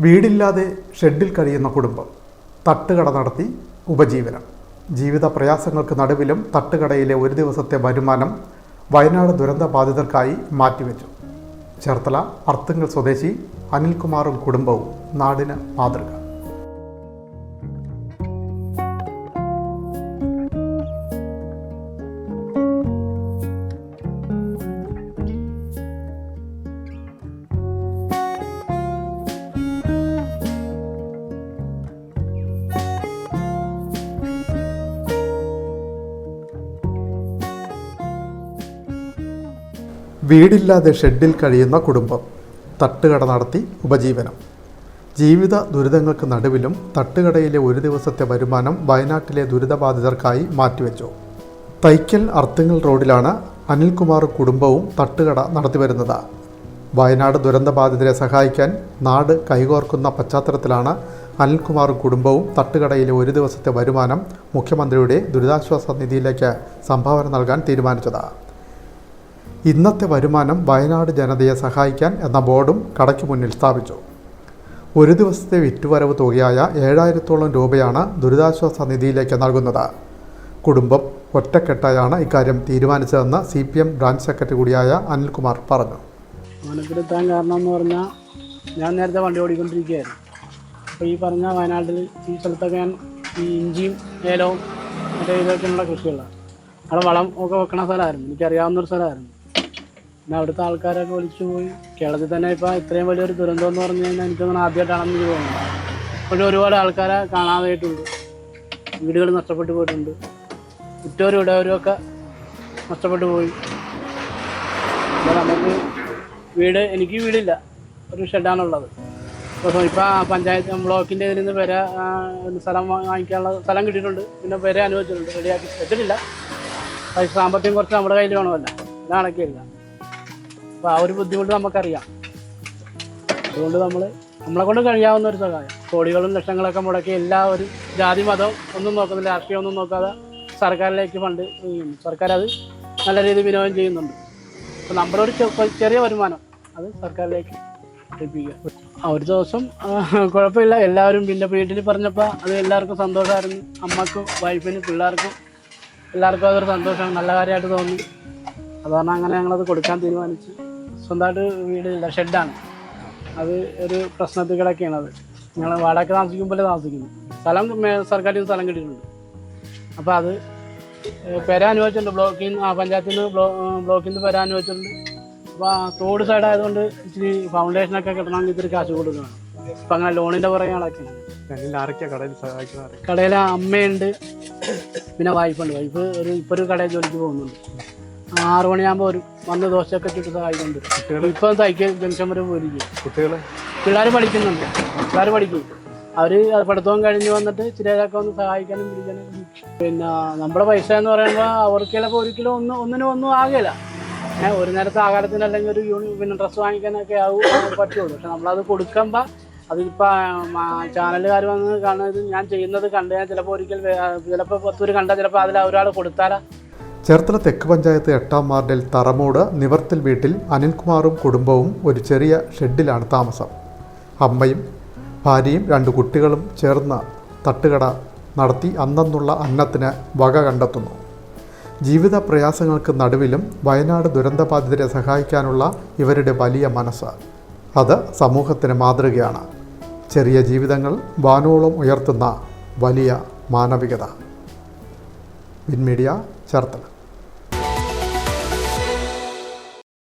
വീടില്ലാതെ ഷെഡിൽ കഴിയുന്ന കുടുംബം തട്ടുകട നടത്തി ഉപജീവനം. ജീവിത പ്രയാസങ്ങൾക്ക് നടുവിലും തട്ടുകടയിലെ ഒരു ദിവസത്തെ വരുമാനം വയനാട് ദുരന്ത ബാധിതർക്കായി മാറ്റിവെച്ചു. ചേർത്തല അർത്തുങ്കൽ സ്വദേശി അനിൽകുമാറും കുടുംബവും നാടിന് മാതൃക. വീടില്ലാതെ ഷെഡിൽ കഴിയുന്ന കുടുംബം. തട്ടുകട നടത്തി ഉപജീവനം. ജീവിത ദുരിതങ്ങൾക്ക് നടുവിലും തട്ടുകടയിലെ ഒരു ദിവസത്തെ വരുമാനം വയനാട്ടിലെ ദുരിതബാധിതർക്കായി മാറ്റിവെച്ചു. തൈക്കൽ അർത്തുങ്ങൽ റോഡിലാണ് അനിൽകുമാർ കുടുംബവും തട്ടുകട നടത്തിവരുന്നത് വയനാട് ദുരന്തബാധിതരെ സഹായിക്കാൻ നാട് കൈകോർക്കുന്ന പശ്ചാത്തലത്തിലാണ് അനിൽകുമാർ കുടുംബവും തട്ടുകടയിലെ ഒരു ദിവസത്തെ വരുമാനം മുഖ്യമന്ത്രിയുടെ ദുരിതാശ്വാസ നിധിയിലേക്ക് സംഭാവന നൽകാൻ തീരുമാനിച്ചത്. ഇന്നത്തെ വരുമാനം വയനാട് ജനതയെ സഹായിക്കാൻ എന്ന ബോർഡും കടയ്ക്ക് മുന്നിൽ സ്ഥാപിച്ചു. ഒരു ദിവസത്തെ വിറ്റുവരവ് തുകയായ ഏഴായിരത്തോളം രൂപയാണ് ദുരിതാശ്വാസ നിധിയിലേക്ക് നൽകുന്നത്. കുടുംബം ഒറ്റക്കെട്ടായാണ് ഇക്കാര്യം തീരുമാനിച്ചതെന്ന് C P M branch secretary കൂടിയായ അനിൽകുമാർ പറഞ്ഞു. വനത്തിലെത്താൻ കാരണം എന്ന് പറഞ്ഞാൽ ഞാൻ നേരത്തെ വണ്ടി ഓടിക്കൊണ്ടിരിക്കുകയായിരുന്നു. അപ്പോൾ ഈ പറഞ്ഞ വയനാട്ടിൽ ഈ സ്ഥലത്തൊക്കെ ഞാൻ ഈ ഇഞ്ചിയും ഏലവും മറ്റേ ഇതൊക്കെയുള്ള കൃഷികളാണ്. അവിടെ വളം ഒക്കെ വെക്കണ സ്ഥലമായിരുന്നു. എനിക്കറിയാവുന്ന ഒരു സ്ഥലമായിരുന്നു. പിന്നെ അവിടുത്തെ ആൾക്കാരൊക്കെ വിളിച്ചു പോയി. കേരളത്തിൽ തന്നെ ഇപ്പോൾ ഇത്രയും വലിയൊരു ദുരന്തം എന്ന് പറഞ്ഞു കഴിഞ്ഞാൽ എനിക്ക് എനിക്കൊന്നും ആദ്യമായിട്ടാണെന്ന് എനിക്ക് തോന്നുന്നത് പക്ഷേ ഒരുപാട് ആൾക്കാരെ കാണാതായിട്ടുണ്ട്. വീടുകൾ നഷ്ടപ്പെട്ടു പോയിട്ടുണ്ട്. ഉറ്റവരും ഇടവരും ഒക്കെ നഷ്ടപ്പെട്ടു പോയി. നമുക്ക് വീട് എനിക്ക് വീടില്ല. ഒരു ഷെഡാണുള്ളത്. അപ്പോൾ ഇപ്പോൾ പഞ്ചായത്ത് ബ്ലോക്കിന്റെ ഇതിൽ നിന്ന് വരെ ഒരു സ്ഥലം വാങ്ങിക്കാനുള്ള സ്ഥലം കിട്ടിയിട്ടുണ്ട്. പിന്നെ വരെ അനുവദിച്ചിട്ടുണ്ട്. റെഡിയാക്കി വെച്ചിട്ടില്ല. പൈസ സാമ്പത്തികം കുറച്ച് നമ്മുടെ കയ്യിൽ വേണമല്ല. ഇത് നടക്കില്ല അപ്പോൾ ആ ഒരു ബുദ്ധിമുട്ട് നമുക്കറിയാം. അതുകൊണ്ട് നമ്മൾ നമ്മളെ കൊണ്ട് കഴിയാവുന്ന ഒരു സഹായം. കോടികളും ലക്ഷങ്ങളൊക്കെ മുടക്കി എല്ലാ ഒരു ജാതി മതം ഒന്നും നോക്കുന്നില്ല രാഷ്ട്രീയം ഒന്നും നോക്കാതെ സർക്കാരിലേക്ക് ഫണ്ട് സർക്കാർ അത് നല്ല രീതിയിൽ വിനിയോഗം ചെയ്യുന്നുണ്ട്. അപ്പോൾ നമ്മുടെ ഒരു ചെറിയ വരുമാനം അത് സർക്കാരിലേക്ക് ആ ഒരു ദിവസം കുഴപ്പമില്ല. എല്ലാവരും പിന്നെ വീട്ടിൽ പറഞ്ഞപ്പോൾ അത് എല്ലാവർക്കും സന്തോഷമായിരുന്നു. അമ്മക്കും വൈഫിനും പിള്ളേർക്കും എല്ലാവർക്കും അതൊരു സന്തോഷം നല്ല കാര്യമായിട്ട് തോന്നി. അതുകൊണ്ട് അങ്ങനെ ഞങ്ങളത് കൊടുക്കാൻ തീരുമാനിച്ചു സ്വന്തമായിട്ട് വീടില്ല ഷെഡാണ്. അത് ഒരു പ്രശ്നത്തിൽ കിടക്കുകയാണ് അത് ഞങ്ങൾ വാടക താമസിക്കുമ്പോൾ താമസിക്കുന്നു. സ്ഥലം സർക്കാരിൽ സ്ഥലം കിട്ടിയിട്ടുണ്ട്. അപ്പോൾ അത് പെര അനുവദിച്ചിട്ടുണ്ട് ബ്ലോക്കിൽ നിന്ന് ആ പഞ്ചായത്തിൽ നിന്ന് ബ്ലോ ബ്ലോക്കിൽ നിന്ന് പെര അനുവദിച്ചിട്ടുണ്ട് അപ്പോൾ ആ തോട് സൈഡ് ആയതുകൊണ്ട് ഇച്ചിരി ഫൗണ്ടേഷനൊക്കെ കിട്ടണമെങ്കിൽ ഇത്തിരി കാശ് കൊടുക്കണം. അപ്പം അങ്ങനെ ലോണിന്റെ പുറകെ ആരൊക്കെയാണ് കടയിൽ അമ്മയുണ്ട്. പിന്നെ വൈഫുണ്ട് വൈഫ് ഒരു ഇപ്പോൾ ഒരു കടയിൽ ജോലിക്ക് പോകുന്നുണ്ട്. ആറു മണിയാകുമ്പോൾ ഒരു വന്ന് ദോശയൊക്കെ ചുട്ട് സഹായിക്കുന്നുണ്ട് ഇപ്പം തൈക്കൽ ജംഗ്ഷൻ വരെ പോയിരിക്കും കുട്ടികൾ പിള്ളേർ പഠിക്കുന്നുണ്ട്. പിള്ളേർ പഠിക്കും. അവർ പഠിത്തവും കഴിഞ്ഞ് വന്നിട്ട് ചിലരൊക്കെ ഒന്ന് സഹായിക്കാനും പിടിക്കാനും പിന്നെ നമ്മുടെ പൈസ എന്ന് പറയുമ്പോൾ അവർക്കിലൊക്കെ ഒരിക്കലും ഒന്നും ഒന്നിനും ഒന്നും ആകില്ല ഏഹ് ഒരു നേരത്തെ ആഹാരത്തിന് അല്ലെങ്കിൽ ഒരു യൂണി പിന്നെ ഡ്രസ്സ് വാങ്ങിക്കാനൊക്കെ ആവും പറ്റുള്ളൂ. പക്ഷെ നമ്മളത് കൊടുക്കുമ്പോൾ അതിപ്പോൾ ചാനലുകാർ വന്ന് കാണുന്നത് ഞാൻ ചെയ്യുന്നത് കണ്ട് ഞാൻ ചിലപ്പോൾ ഒരിക്കൽ ചിലപ്പോൾ പത്തൂര് കണ്ടാൽ ചിലപ്പോൾ അതിൽ ഒരാൾ കൊടുത്താലാ ചേർത്തല തെക്ക് പഞ്ചായത്ത് എട്ടാം വാർഡിൽ തറമൂട് നിവർത്തിൽ വീട്ടിൽ അനിൽകുമാറും കുടുംബവും ഒരു ചെറിയ ഷെഡിലാണ് താമസം. അമ്മയും ഭാര്യയും രണ്ട് കുട്ടികളും ചേർന്ന് തട്ടുകട നടത്തി അന്നന്നുള്ള അന്നത്തിന് വക കണ്ടെത്തുന്നു. ജീവിത പ്രയാസങ്ങൾക്ക് നടുവിലും വയനാട് ദുരന്തബാധിതരെ സഹായിക്കാനുള്ള ഇവരുടെ വലിയ മനസ്സ്. അത് സമൂഹത്തിന് മാതൃകയാണ്. ചെറിയ ജീവിതങ്ങൾ വാനോളം ഉയർത്തുന്ന വലിയ മാനവികത. വിൻമീഡിയ ചേർത്തല.